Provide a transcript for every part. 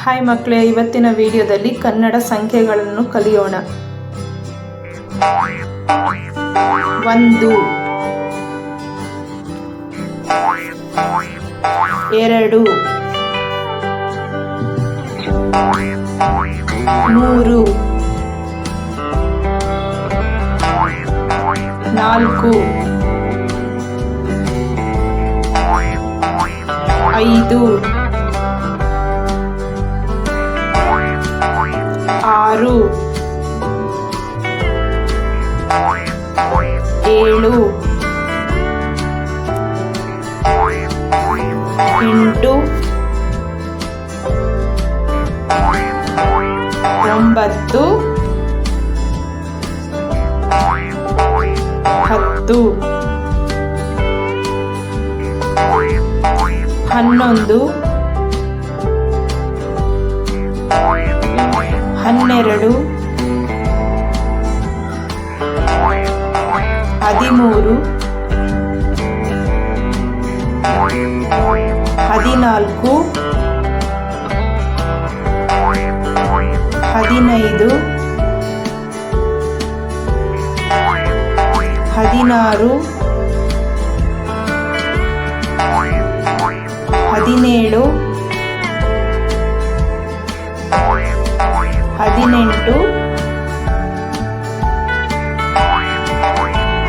Hi ಮಕ್ಕಳೇ ಇವತ್ತಿನ ವಿಡಿಯೋದಲ್ಲಿ ಕನ್ನಡ ಸಂಖ್ಯೆಗಳನ್ನು ಕಲಿಯೋಣ. ಒಂದು ಎರಡು ಮೂರು ನಾಲ್ಕು ಐದು ಆರು ಏಳು ಎಂಟು ಒಂಬತ್ತು ಹತ್ತು ಹನ್ನೊಂದು ಹನ್ನೆರಡು ಹದಿಮೂರು ಹದಿನಾಲ್ಕು ಹದಿನೈದು ಹದಿನಾರು ಹದಿನೇಳು ಹದಿನೆಂಟು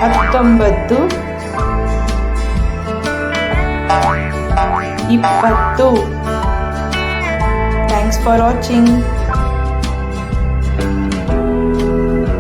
ಹತ್ತೊಂಬತ್ತು ಇಪ್ಪತ್ತು ಥ್ಯಾಂಕ್ಸ್ ಫಾರ್ ವಾಚಿಂಗ್